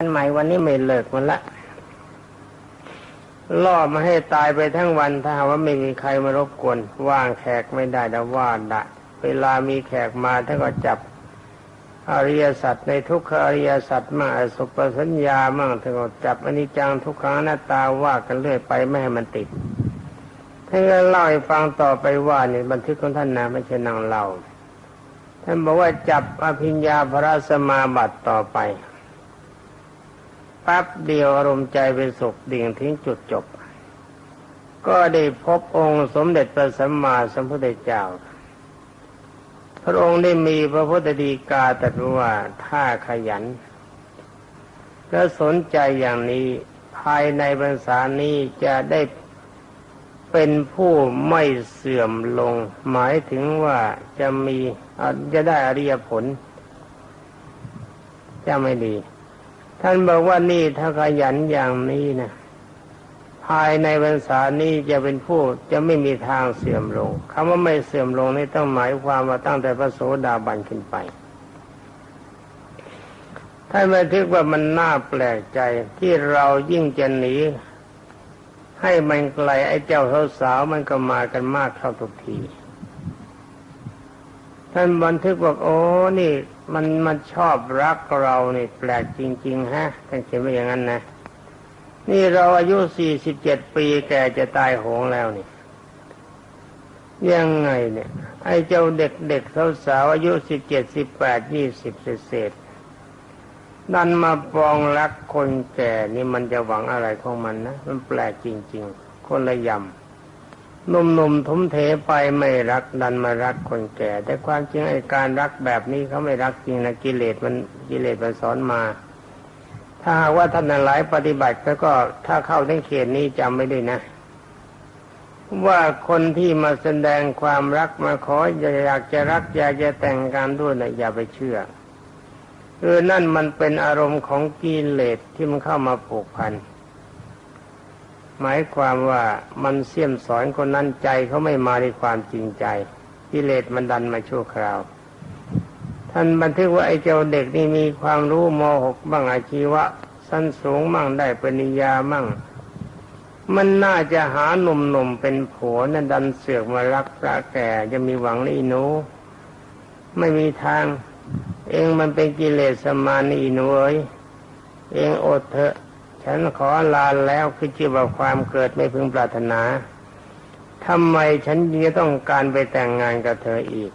อันใหม่วันนี้ไม่เลิกมันละล่อมาให้ตายไปทั้งวันถ้าหากว่าไม่มีใครมารบกวนว่างแขกไม่ได้แต่ว่าดะ เวลามีแขกมาท่านก็จับอริยสัจในทุกขอริยสัจมั่งอสุปสัญญามั่งท่านก็จับอนิจจังทุกขังหน้าตาว่ากันเรื่อยไปไม่ให้มันติดท่านก็เล่าให้ฟังต่อไปว่านี่บันทึกของท่านนะไม่ใช่นางเล่าท่านบอกว่าจับอภิญญาพระสมาบัติต่อไป ป๊บเดียวอารมณ์ใจเป็นสุขดิ่งทิ้งจุดจบ ก็ได้พบองค์สมเด็จพระสัมมาสัมพุทธเจ้า พระองค์ได้มีพระพุทธดีกาตรัสว่าถ้าขยัน และสนใจอย่างนี้ภายในพรรษานี้จะได้เป็นผู้ไม่เสื่อมลง หมายถึงว่าจะมีจะได้อริยผลจะไม่ดี ท่านบอกว่านี่ถ้าขยันอย่างนี้นะภายในพรรษานี้จะเป็นผู้จะไม่มีทางเสื่อมลงคำว่าไม่เสื่อมลงนี่ต้องหมายความว่าตั้งแต่พระโสดาบันขึ้นไปท่านบันทึกว่ามันน่าแปลกใจที่เรายิ่งจะหนี ให้มันไกลไอ้เจ้าสาวๆมันก็มากันมากเข้าทุกที ท่านบันทึกบอกโอ้นี่ มันมันชอบรักเราเนี่แปลกจริง ๆ ฮะท่านเขียนไว้อย่างนั้นนะนี่เราอายุสี่สิบเจ็ดปีแกจะตายโหงแล้วนี่ยังไงเนี่ย ไอ้เจ้าเด็กเด็กสาวๆอายุสิบเจ็ดสิบแปดยี่สิบเศษนั่นมาปองรักคนแก่นี่มันจะหวังอะไรของมันนะ มันแปลกจริง ๆ คนละยำ หนุ่มๆทุ่มเทไปไม่รักดันมารักคนแก่ แต่ความจริงไอ้การรักแบบนี้เขาไม่รักจริงนะกิเลสมันกิเลสมันสอนมา ถ้าหากว่าท่านหลายปฏิบัติแล้วก็ถ้าเข้าในเขตนี้จำไม่ได้นะ ว่าคนที่มาแสดงความรักมาขออยากจะรักอยากจะแต่งงานด้วยนะอย่าไปเชื่อคือนั่นมันเป็นอารมณ์ของกิเลสที่มันเข้ามาผูกพัน หมายความว่ามันเสี่ยมสอนคนนั้นใจเขาไม่มาด้วยความจริงใจกิเลสมันดันมาชั่วคราว ท่านบันทึกว่าไอ้เจ้าเด็กนี่มีความรู้มหกบ้างอาชีวะ สั้นสูงมั่งได้ปริญญามั่ง มันน่าจะหาหนุ่มๆเป็นผัวนั่นดันเสือกมารักพระแก่จะมีหวังนี่หนู ไม่มีทาง เองมันเป็นกิเลสสมานีหน่วยเองอดเถอะ ฉันขอลาแล้วคือชื่อว่าความเกิดไม่พึงปรารถนาทำไมฉันยังต้องการไปแต่งงานกับเธออีก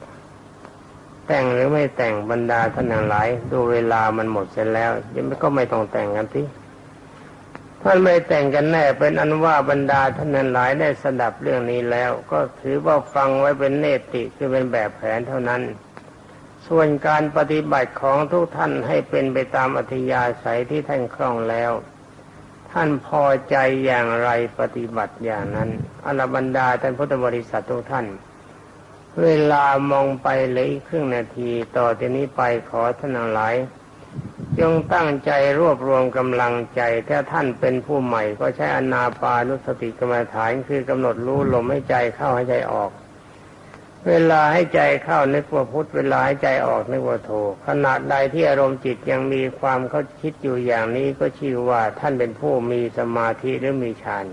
แต่งหรือไม่แต่งบรรดาท่านหลาย ดูเวลามันหมดเสร็จแล้วยังก็ไม่ต้องแต่งกันที่ท่านไม่แต่งกันแน่เป็นอันว่าบรรดาท่านหลายได้สดับเรื่องนี้แล้ว ก็ถือว่าฟังไว้เป็นเนติคือเป็นแบบแผนเท่านั้น ส่วนการปฏิบัติของทุกท่านให้เป็นไปตามอัธยาศัยที่ท่านคล่องแล้ว ท่านพอใจอย่างไรปฏิบัติอย่างนั้นอรบรรดาท่านพุทธบริษัททุกท่าน เวลามองไปเลยครึ่งนาทีต่อจากนี้ไปขอท่านหลายจงตั้งใจรวบรวมกำลังใจ ถ้าท่านเป็นผู้ใหม่ ก็ใช้อนาปานุสติกรรมฐานคือกำหนดรู้ลมให้ใจเข้าให้ใจออก เวลาให้ใจเข้านึกว่าพุทธเวลาให้ใจออกนึกว่าโทขณะใดที่อารมณ์จิตยังมีความเขาคิดอยู่อย่างนี้ก็ชื่อว่าท่านเป็นผู้มีสมาธิหรือมีฌาน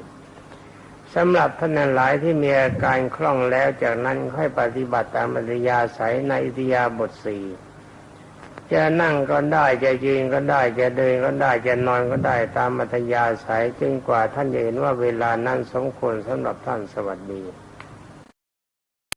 สำหรับท่านหลายที่มีอาการคล่องแล้วจากนั้นค่อยปฏิบัติตามอัธยาศัยในอิทยาบทสี่จะนั่งก็ได้จะยืนก็ได้จะเดินก็ได้จะนอนก็ได้ตามอัธยาศัยจนกว่าท่านจะเห็นว่าเวลานั้นสมควรสำหรับท่านสวัสดี